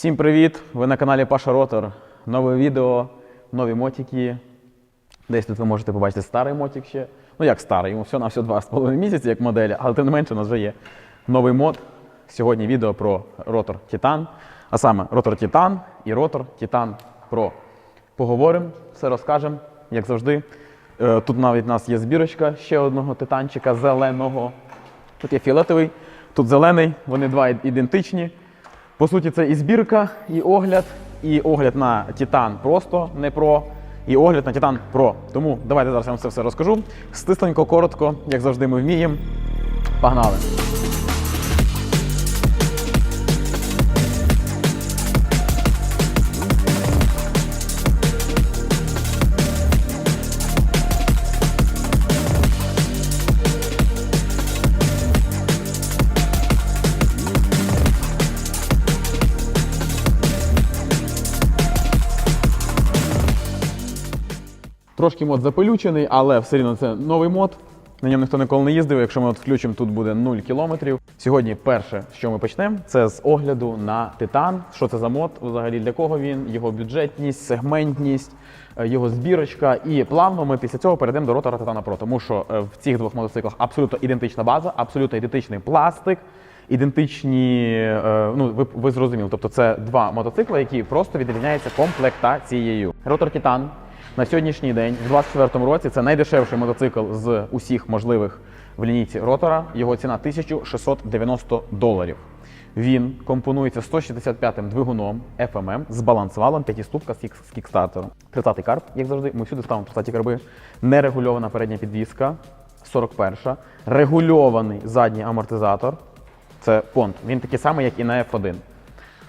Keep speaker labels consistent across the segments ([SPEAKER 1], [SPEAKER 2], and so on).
[SPEAKER 1] Всім привіт! Ви на каналі Паша Ротор. Нове відео, нові мотики. Десь тут ви можете побачити старий мотик ще. Ну як старий, йому все на все 2,5 місяці, як моделі, але тим не менше у нас вже є новий мод. Сьогодні відео про ротор Titan, а саме ротор Titan і ротор Titan Pro. Поговоримо, все розкажемо, як завжди. Е, Тут навіть у нас є збірочка ще одного титанчика зеленого. Тут є фіолетовий, тут зелений, вони два ідентичні. По суті, це і збірка, і огляд, і огляд на Титан просто не про, і огляд на Титан Про. Тому давайте зараз я вам це все розкажу. Стисленько, коротко, як завжди, ми вміємо. Погнали! Трошки мод запилючений, але все рівно це новий мод. На ньому ніхто ніколи не їздив. Якщо ми от включимо, тут буде 0 кілометрів. Сьогодні перше, що ми почнемо, це з огляду на Титан. Що це за мод, взагалі для кого він, його бюджетність, сегментність, е, його збірочка. І плавно ми після цього перейдемо до ротора Титана Pro. Тому що е, в цих двох мотоциклах абсолютно ідентична база, абсолютно ідентичний пластик. Ідентичні, е, ну ви, ви зрозуміли, тобто це два мотоцикли, які просто відрізняються комплектацією. Ротор Титан на сьогоднішній день, в 2024 році, це найдешевший мотоцикл з усіх можливих в лінійці ротора. Його ціна 1690 доларів. Він компонується 165-м двигуном FMM з балансвалом, п'ятиступка з кік- з кікстартером. 30-й карп, як завжди, ми всюди ставимо 30-ті карби. Нерегульована передня підвізка, 41-ша. Регульований задній амортизатор. Це понт. Він такий самий, як і на F1.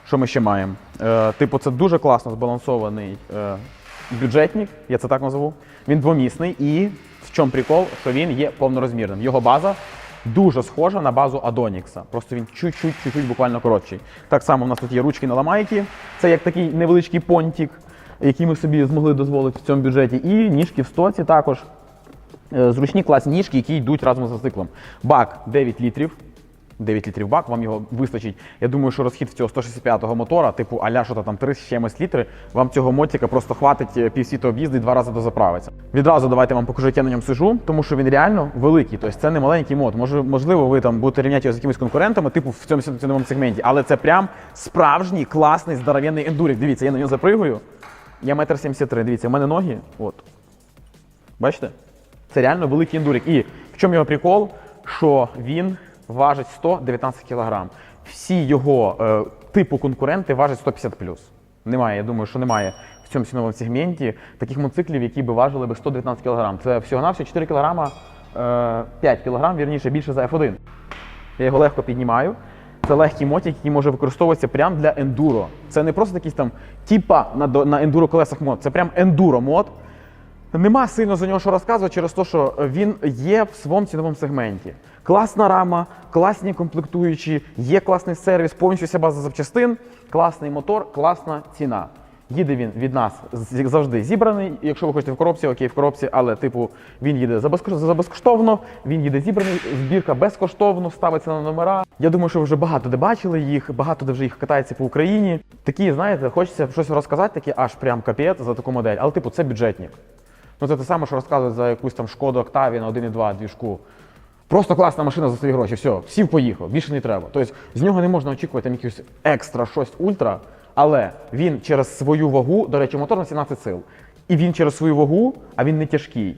[SPEAKER 1] Що ми ще маємо? Е, типу, це дуже класно збалансований е, бюджетник, я це так назву. Він двомісний і в чому прикол, що він є повнорозмірним. Його база дуже схожа на базу Адонікса. Просто він чуть-чуть, буквально коротший. Так само в нас тут є ручки на ламайки. Це як такий невеличкий понтик, який ми собі змогли дозволити в цьому бюджеті. І ніжки в стоці також. Е, Зручні класні ніжки, які йдуть разом з циклом. Бак 9 літрів. 9 літрів бак, вам його вистачить. Я думаю, що розхід цього 165-го мотора, типу аля що там 3 з чимось літри, вам цього мотика просто хватить е, півсвіту об'їзди і два рази дозаправиться. Відразу давайте вам покажу, як я на ньому сижу, тому що він реально великий. Тобто це не маленький мод. Може, можливо, ви там будете рівняти його з якимись конкурентами, типу в цьому ціновому сегменті, але це прям справжній класний здоровенний ендурик. Дивіться, я на нього запригую. Я метр 73. Дивіться, у мене ноги. От. Бачите? Це реально великий ендурик. І в чому його прикол? Що він важить 119 кг. Всі його е, типу конкуренти важать 150 Немає, я думаю, що немає в цьому ціновому сегменті таких мотоциклів, які би важили би 119 кг. Це всього-навсього 4 кг, е, 5 кг, вірніше, більше за F1. Я його легко піднімаю. Це легкий мотик, який може використовуватися прямо для ендуро. Це не просто якийсь там типа на, на ендуро колесах мод, це прям ендуро мод. Нема сильно за нього що розказувати через те, що він є в своєму ціновому сегменті. Класна рама, класні комплектуючі, є класний сервіс, повністю вся база запчастин, класний мотор, класна ціна. Їде він від нас завжди зібраний. Якщо ви хочете в коробці, окей, в коробці, але типу він їде за безкош- безкоштовно, він їде зібраний, збірка безкоштовно, ставиться на номера. Я думаю, що ви вже багато де бачили їх, багато де вже їх катається по Україні. Такі, знаєте, хочеться щось розказати, таке аж прям капець за таку модель. Але типу це бюджетник. Ну це те саме, що розказують за якусь там шкоду Октаві на 1,2 двіжку. Просто класна машина за свої гроші. Все, сів поїхав, більше не треба. Тобто з нього не можна очікувати там якихось екстра щось ультра, але він через свою вагу, до речі, мотор на 17 сил. І він через свою вагу, а він не тяжкий.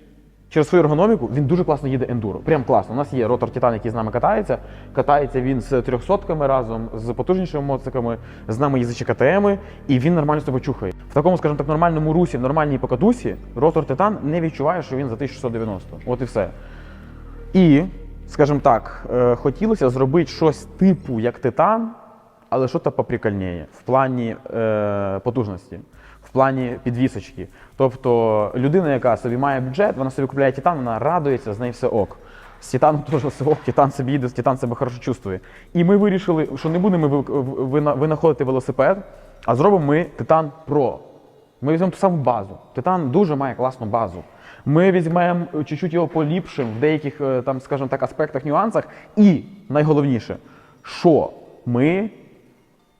[SPEAKER 1] Через свою ергономіку він дуже класно їде ендуро. Прям класно. У нас є ротор Титан, який з нами катається. Катається він з трьохсотками разом, з потужнішими мотоциклами, з нами їздячи КТМи, і він нормально себе чухає. В такому, скажімо так, нормальному русі, в нормальній покатусі, ротор Титан не відчуває, що він за 1690. От і все. І, скажімо так, е, хотілося зробити щось типу як Титан, але що то поприкольніше в плані е, потужності, в плані підвісочки. Тобто людина, яка собі має бюджет, вона собі купляє Титан, вона радується, з неї все ок. З Титаном теж все ок, Титан собі їде, Титан себе хорошо чувствує. І ми вирішили, що не будемо винаходити велосипед, а зробимо ми Титан Pro. Ми візьмемо ту саму базу. Титан дуже має класну базу. Ми візьмемо е, чуть-чуть його поліпшимо в деяких, е, там, скажімо так, аспектах, нюансах. І найголовніше, що ми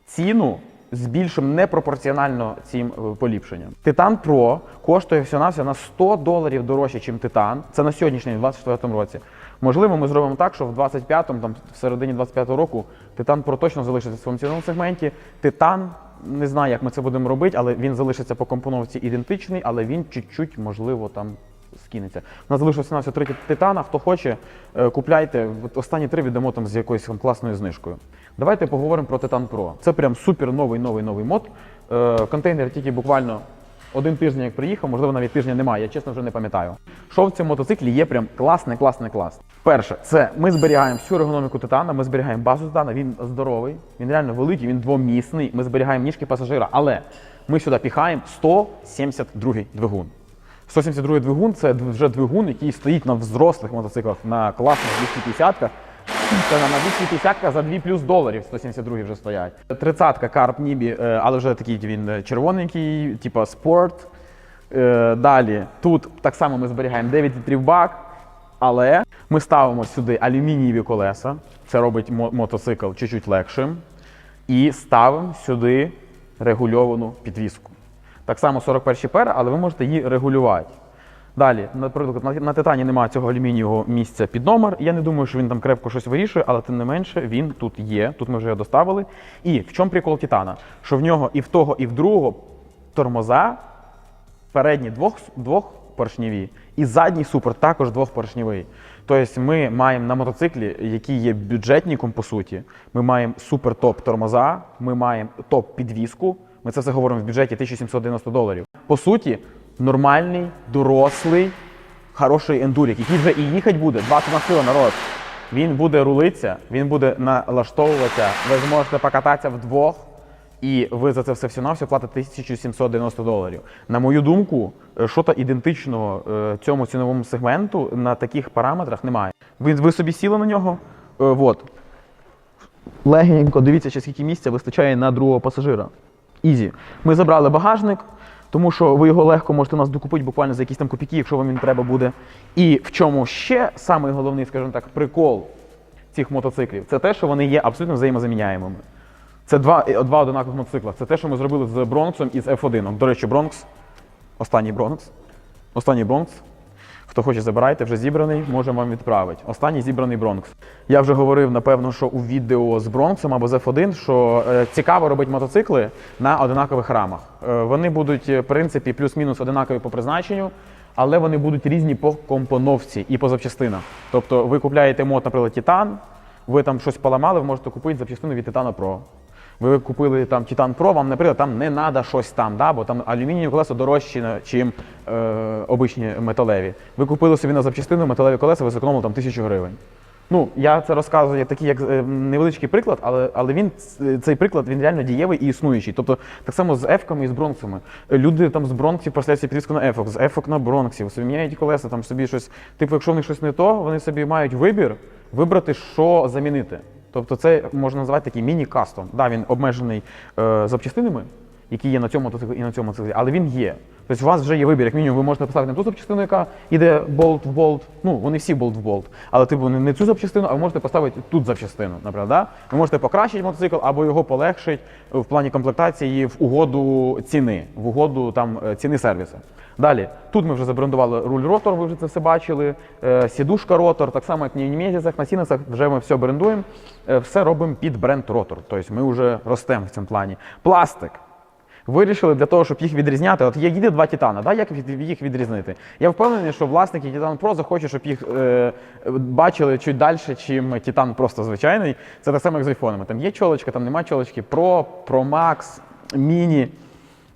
[SPEAKER 1] ціну збільшимо непропорціонально цим е, поліпшенням. Титан Pro коштує всього на 100 доларів дорожче, ніж Титан. Це на сьогоднішній день, в 24 році. Можливо, ми зробимо так, що в 25-му, там в середині 25-го року, Титан Pro точно залишиться в своєму ціновому сегменті. Титан не знаю, як ми це будемо робити, але він залишиться по компоновці ідентичний, але він чуть-чуть, можливо, там скинеться. У нас залишилося 17 третій титана. Хто хоче, е, купляйте. Останні три віддамо там з якоюсь там класною знижкою. Давайте поговоримо про Titan Pro. Це прям супер новий новий новий мод. Е, Контейнер тільки буквально один тиждень як приїхав, можливо, навіть тижня немає, я чесно вже не пам'ятаю. Що в цьому мотоциклі є прям класний, класний, клас. Перше, це ми зберігаємо всю ергономіку титана, ми зберігаємо базу титана, він здоровий, він реально великий, він двомісний. Ми зберігаємо ніжки пасажира, але ми сюди піхаємо 172 двигун. 172 двигун це вже двигун, який стоїть на взрослих мотоциклах, на класних 250-ках. Це на 250 за 2 плюс доларів 172 вже стоять. 30-ка Carp Nibі, е, але вже такий він е, червоненький, типа спорт. Е, Далі тут так само ми зберігаємо 9 літрів бак, але ми ставимо сюди алюмінієві колеса. Це робить мотоцикл чуть-чуть легшим. І ставимо сюди регульовану підвіску. Так само 41 пера, але ви можете її регулювати. Далі, наприклад, на, титані немає цього алюмінієвого місця під номер. Я не думаю, що він там крепко щось вирішує, але тим не менше він тут є. Тут ми вже його доставили. І в чому прикол титана? Що в нього і в того, і в другого тормоза передні двох, двохпоршневі, і задній супер також двохпоршневий. Тобто ми маємо на мотоциклі, який є бюджетником по суті, ми маємо супер топ тормоза, ми маємо топ підвіску. Ми це все говоримо в бюджеті 1790 доларів. По суті, нормальний, дорослий, хороший ендурік, який вже і їхати буде 20 на сила народ. Він буде рулитися, він буде налаштовуватися. Ви зможете покататися вдвох. І ви за це все всього навсього платите 1790 доларів. На мою думку, е, що-то ідентичного е, цьому ціновому сегменту на таких параметрах немає. Ви, ви собі сіли на нього. е. Легенько, дивіться, ще скільки місця вистачає на другого пасажира. Ізі. Ми забрали багажник, тому що ви його легко можете у нас докупити буквально за якісь там копійки, якщо вам він треба буде. І в чому ще самий головний, скажімо так, прикол цих мотоциклів, це те, що вони є абсолютно взаємозаміняємими. Це два, е, два одинакових мотоцикла. Це те, що ми зробили з Бронксом і з F1. До речі, Бронкс, останній Бронкс. Останній Бронкс. Хто хоче, забирайте, вже зібраний, можемо вам відправити. Останній зібраний Бронкс. Я вже говорив, напевно, що у відео з Бронксом або з F1, що е, цікаво робити мотоцикли на одинакових рамах. Е, вони будуть, е, в принципі, плюс-мінус одинакові по призначенню, але вони будуть різні по компоновці і по запчастинах. Тобто ви купляєте мод, наприклад, Титан, ви там щось поламали, ви можете купити запчастину від Титана Pro. Ви купили там Titan Pro, вам, наприклад, там не треба щось там, да? бо там алюмінієві колеса дорожчі, ніж е, обичні металеві. Ви купили собі на запчастину металеві колеса, ви зекономили там тисячу гривень. Ну, я це розказую як такий як е, невеличкий приклад, але, але він цей приклад він реально дієвий і існуючий. Тобто так само з ефками і з бронксами. Люди там з бронксів поставляють підвіску на ефок, з ефок на бронксів, собі міняють колеса, там собі щось. Типу, якщо в них щось не то, вони собі мають вибір вибрати, що замінити. Тобто це можна назвати такий міні-кастом. Да, він обмежений е, запчастинами, які є на цьому мотоциклі і на цьому мотоциклі, але він є. Тобто у вас вже є вибір, як мінімум, ви можете поставити на ту запчастину, яка йде болт в болт. Ну, вони всі болт в болт. Але типу не, не цю запчастину, а ви можете поставити тут запчастину. Наприклад, да? Ви можете покращити мотоцикл або його полегшити в плані комплектації в угоду ціни, в угоду там е, ціни сервісу. Далі, тут ми вже забрендували руль ротор, ви вже це все бачили. Е, Сідушка ротор, так само як на Німезісах, на Сінесах, вже ми все брендуємо. Е, Все робимо під бренд ротор. Тобто ми вже ростемо в цьому плані. Пластик. Вирішили для того, щоб їх відрізняти. От є їде два титана, да? як їх відрізнити? Я впевнений, що власники Titan Pro захочуть, щоб їх е, бачили чуть далі, чим Titan просто звичайний. Це так само, як з айфонами. Там є чолочка, там нема чолочки, Pro, Pro Max, Mini.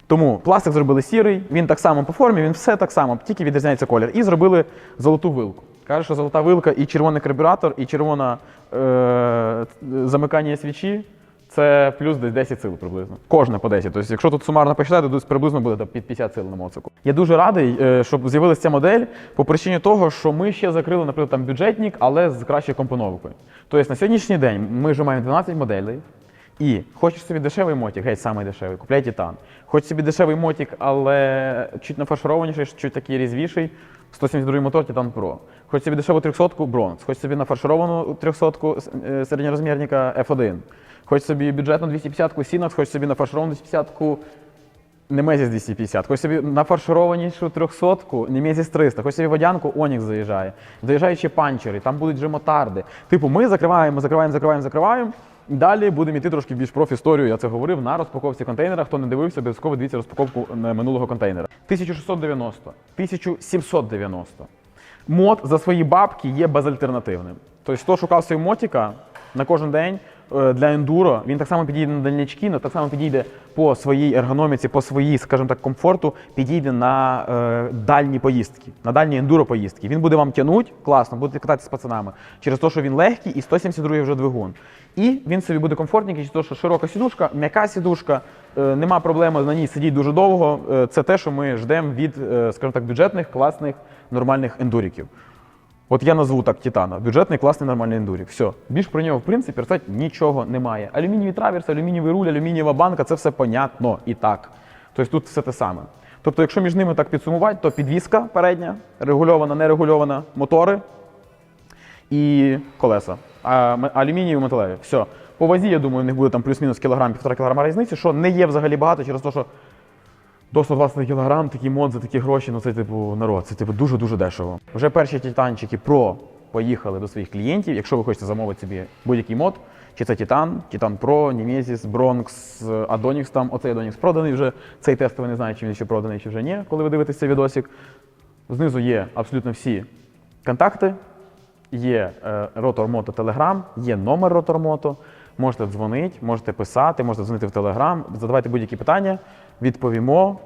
[SPEAKER 1] Тому пластик зробили сірий, він так само по формі, він все так само, тільки відрізняється колір. І зробили золоту вилку. Каже, що золота вилка і червоний карбюратор, і червона е, замикання свічі це плюс десь 10 сил приблизно. Кожне по 10. Тобто, якщо тут сумарно посчитати, то приблизно буде під 50 сил на моцику. Я дуже радий, е, щоб з'явилася ця модель по причині того, що ми ще закрили, наприклад, там бюджетник, але з кращою компоновкою. Тобто на сьогоднішній день ми вже маємо 12 моделей. І хочеш собі дешевий мотик, геть самий дешевий, купляй титан. Хочеш собі дешевий мотик, але чуть нафаршированіший, чуть такий різвіший, 172 мотор Titan Pro. Хочеш собі дешеву 300 бронз. Хочеш собі нафаршировану 300 е, середньорозмірника F1. Хочеш собі бюджетну 250 Sinox, хочеш собі нафаршировану 250 Немезіс 250, хоч собі нафаршированішу 300 Немезіс 300, хоч собі водянку Онікс заїжджає. Заїжджають ще панчери, там будуть вже мотарди. Типу, ми закриваємо, закриваємо, закриваємо, закриваємо. Далі будемо йти трошки більш профісторію, я це говорив на розпаковці контейнера. Хто не дивився, обов'язково дивіться розпаковку е, минулого контейнера. 1690, 1790. Мод за свої бабки є безальтернативним. Тобто, хто шукав собі мотика на кожен день для ендуро, він так само підійде на дальнячки, але так само підійде по своїй ергономіці, по своїй, скажімо так, комфорту, підійде на е, дальні поїздки, на дальні ендуро поїздки. Він буде вам тягнути, класно, будете кататися з пацанами, через те, що він легкий і 172 вже двигун. І він собі буде комфортненький, через те, що широка сідушка, м'яка сідушка, е, нема проблеми на ній сидіти дуже довго. Е, це те, що ми ждемо від, е, скажімо так, бюджетних, класних, нормальних ендуріків. От я назву так Титана. Бюджетний, класний, нормальний ендурік. Все. Більш про нього, в принципі, розказати нічого немає. Алюмінієвий траверс, алюмінієвий руль, алюмінієва банка це все понятно і так. Тобто тут все те саме. Тобто, якщо між ними так підсумувати, то підвіска передня, регульована, нерегульована, мотори і колеса. А алюмінієві металеві. Все. По вазі, я думаю, в них буде там плюс-мінус кілограм, півтора кілограма різниці, що не є взагалі багато через те, що до 120 кг такий мод за такі гроші, ну це типу народ, це типу дуже-дуже дешево. Вже перші титанчики Pro поїхали до своїх клієнтів. Якщо ви хочете замовити собі будь-який мод, чи це Titan, Titan Pro, Nemesis, Bronx, Adonix там, оцей Adonix проданий вже. Цей тестовий не знаю, чи він ще проданий, чи вже ні, коли ви дивитесь цей відосик. Знизу є абсолютно всі контакти, є е, Rotor Moto Telegram, є номер Moto. Можете дзвонити, можете писати, можете дзвонити в Telegram, задавайте будь-які питання, відповімо,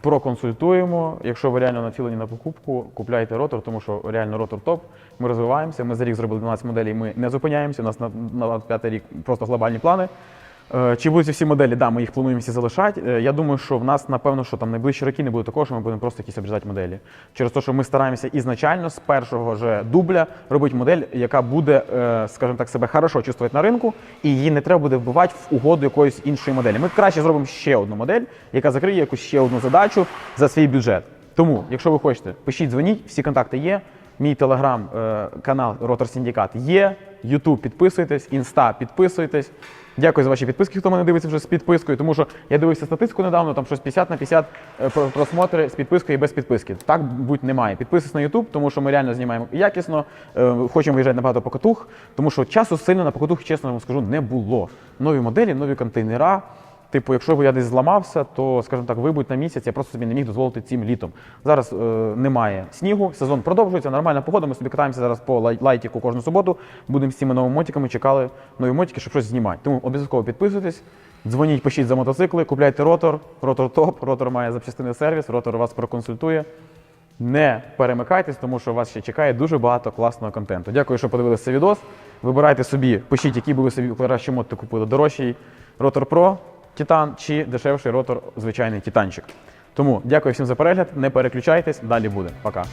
[SPEAKER 1] проконсультуємо. Якщо ви реально націлені на покупку, купляйте ротор, тому що реально ротор топ. Ми розвиваємося. Ми за рік зробили 12 моделей, ми не зупиняємося. У нас на, на п'ятий рік просто глобальні плани. Е, Чи будуть всі моделі? Да, ми їх плануємо всі залишати. Е, Я думаю, що в нас, напевно, що там найближчі роки не буде такого, що ми будемо просто якісь обрізати моделі. Через те, що ми стараємося ізначально з першого же дубля робити модель, яка буде, е, скажімо так, себе хорошо чувствувати на ринку, і її не треба буде вбивати в угоду якоїсь іншої моделі. Ми краще зробимо ще одну модель, яка закриє якусь ще одну задачу за свій бюджет. Тому, якщо ви хочете, пишіть, дзвоніть, всі контакти є. Мій телеграм-канал Ротор Синдикат є. Ютуб підписуйтесь, інста підписуйтесь. Дякую за ваші підписки, хто мене дивиться вже з підпискою, тому що я дивився статистику недавно, там щось 50 на 50 е, просмотри з підпискою і без підписки. Так будь немає. Підписуйтесь на YouTube, тому що ми реально знімаємо якісно, е, хочемо виїжджати на багато покатух, тому що часу сильно на покатух, чесно вам скажу, не було. Нові моделі, нові контейнера. Типу, якщо б я десь зламався, то, скажімо так, вибудь на місяць, я просто собі не міг дозволити цим літом. Зараз е, немає снігу, сезон продовжується, нормальна погода. Ми собі катаємося зараз по лай- лайтіку кожну суботу. Будемо з цими новими мотиками, чекали нові мотики, щоб щось знімати. Тому обов'язково підписуйтесь, дзвоніть, пишіть за мотоцикли, купляйте ротор, ротор топ, ротор має запчастини сервіс, ротор вас проконсультує. Не перемикайтесь, тому що вас ще чекає дуже багато класного контенту. Дякую, що подивилися цей відос. Вибирайте собі, пишіть, би ви собі кращий мод купили. Дорожчий ротор Pro, Титан чи дешевший ротор, звичайний Титанчик. Тому дякую всім за перегляд. Не переключайтесь, далі буде. Пока.